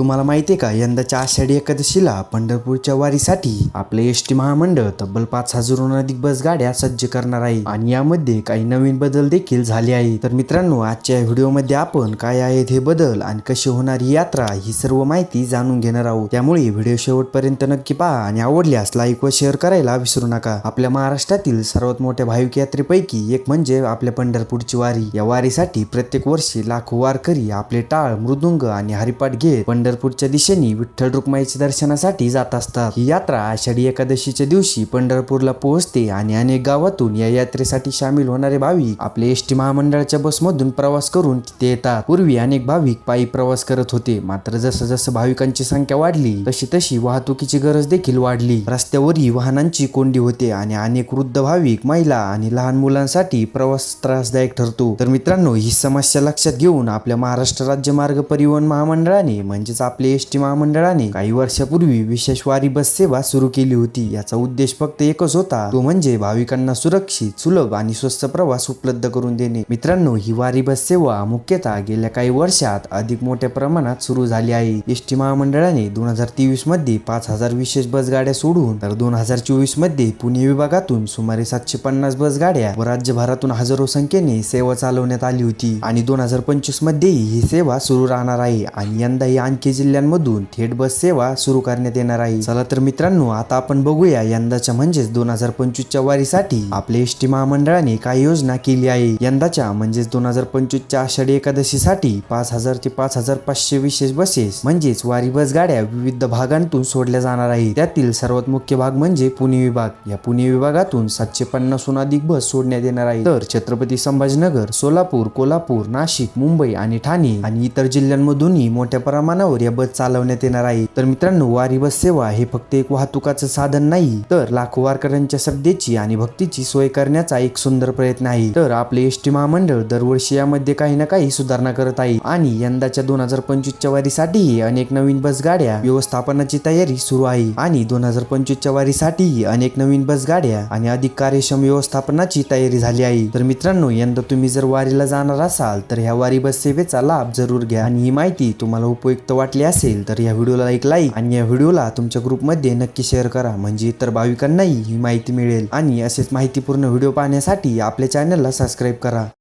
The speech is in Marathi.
तुम्हाला माहिती आहे का यंदाच्या आषाढी एकादशीला पंढरपूरच्या वारीसाठी आपले एस टी महामंडळ तब्बल पाच हजारहून अधिक बस गाड्या सज्ज करणार आहे. आणि यामध्ये काही नवीन बदल देखील झाले आहे तर मित्रांनो आजच्या व्हिडिओमध्ये आपण काय आहेत हे बदल आणि कशी होणार ही यात्रा ही सर्व माहिती जाणून घेणार आहोत. त्यामुळे व्हिडिओ शेवटपर्यंत नक्की पहा आणि आवडल्यास लाईक व शेअर करायला विसरू नका. आपल्या महाराष्ट्रातील सर्वात मोठ्या भाविक यात्रेपैकी एक म्हणजे आपल्या पंढरपूरची वारी. या वारीसाठी प्रत्येक वर्षी लाखो वारकरी आपले टाळ मृदुंग आणि हरिपाठ घेत पंढरपूरच्या दिशेने विठ्ठल रुक्माईच्या दर्शनासाठी जात असतात. ही यात्रा आषाढी एकादशीच्या दिवशी पंढरपूरला पोहोचते आणि अनेक गावातून या यात्रेसाठी सामील होणारे भाविक आपले एस टी महामंडळाच्या बसमधून प्रवास करून तिथे येतात. पूर्वी अनेक भाविक पायी प्रवास करत होते मात्र जसं जसं भाविकांची संख्या वाढली तशी तशी वाहतुकीची गरज देखील वाढली. रस्त्यावरही वाहनांची कोंडी होते आणि अनेक वृद्ध भाविक महिला आणि लहान मुलांसाठी प्रवास त्रासदायक ठरतो. तर मित्रांनो ही समस्या लक्षात घेऊन आपल्या महाराष्ट्र राज्य मार्ग परिवहन महामंडळाने म्हणजेच आपले एस टी महामंडळाने काही वर्षापूर्वी विशेष वारी बस सेवा सुरू केली होती. याचा उद्देश फक्त एकच होता. तो म्हणजे भाविकांना सुरक्षित सुलभ आणि स्वस्त प्रवास उपलब्ध करून देणे. मित्रांनो ही वारी बस सेवा मुख्यतः गेल्या काही वर्षात अधिक मोठ्या प्रमाणात सुरू झाली आहे. एस टी महामंडळाने दोन हजार तेवीसमध्ये पाच हजार विशेष बस गाड्या सोडून तर दोन हजार चोवीसमध्ये पुणे विभागातून सुमारे सातशे पन्नास बस गाड्या व राज्यभरातून हजारो संख्येने सेवा चालवण्यात आली होती. आणि दोन हजार पंचवीस मध्येही ही सेवा सुरू राहणार आहे. आणि यंदाही आणखी जिल्ह्यांमधून थेट बस सेवा सुरू करण्यात येणार आहे. चला तर मित्रांनो आता आपण बघूया यंदाच्या म्हणजेच दोन हजार पंचवीसच्या वारीसाठी आपले एस टी महामंडळाने काय योजना केली आहे. यंदाच्या म्हणजेच दोन हजार पंचवीसच्या आषाढी एकादशीसाठी पाच हजार ते पाच हजार पाचशे विशेष बसेस म्हणजेच वारी बस गाड्या विविध भागांतून सोडल्या जाणार आहे त्यातील सर्वात मुख्य भाग म्हणजे पुणे विभाग. या पुणे विभागातून सातशे पन्नासहून अधिक बस सोडण्यात येणार आहे तर छत्रपती संभाजीनगर सोलापूर कोल्हापूर नाशिक मुंबई आणि ठाणे आणि इतर जिल्ह्यांमधूनही मोठ्या प्रमाणावर या बस चालवण्यात येणार आहे. तर मित्रांनो वारी बस सेवा हे फक्त एक वाहतुकाचं साधन नाही तर लाखो वारकऱ्यांच्या श्रद्धेची आणि भक्तीची सोय करण्याचा एक सुंदर प्रयत्न आहे. तर आपले एस टी महामंडळ दरवर्षी यामध्ये काही ना काही सुधारणा करत आहे आणि यंदाच्या दोन हजार पंचवीसच्या वारीसाठीही अनेक नवीन बस गाड्या व्यवस्थापनाची तयारी सुरू आहे. आणि दोन हजार पंचवीसच्या वारीसाठीही अनेक नवीन बस गाड्या आणि अधिक कार्यक्षम व्यवस्थापनाची तयारी झाली आहे. तर मित्रांनो यंदा तुम्ही जर वारीला जाणार असाल तर ह्या वारी बस सेवेचा लाभ जरूर घ्या. आणि ही माहिती तुम्हाला उपयुक्त वाटली असेल तर या व्हिडिओला एक लाईक आणि या व्हिडिओला तुमच्या ग्रुपमध्ये नक्की शेअर करा. म्हणजे इतर भाविकांनाही ही माहिती मिळेल. आणि असेच माहितीपूर्ण व्हिडिओ पाहण्यासाठी आपल्या चॅनलला सबस्क्राईब करा.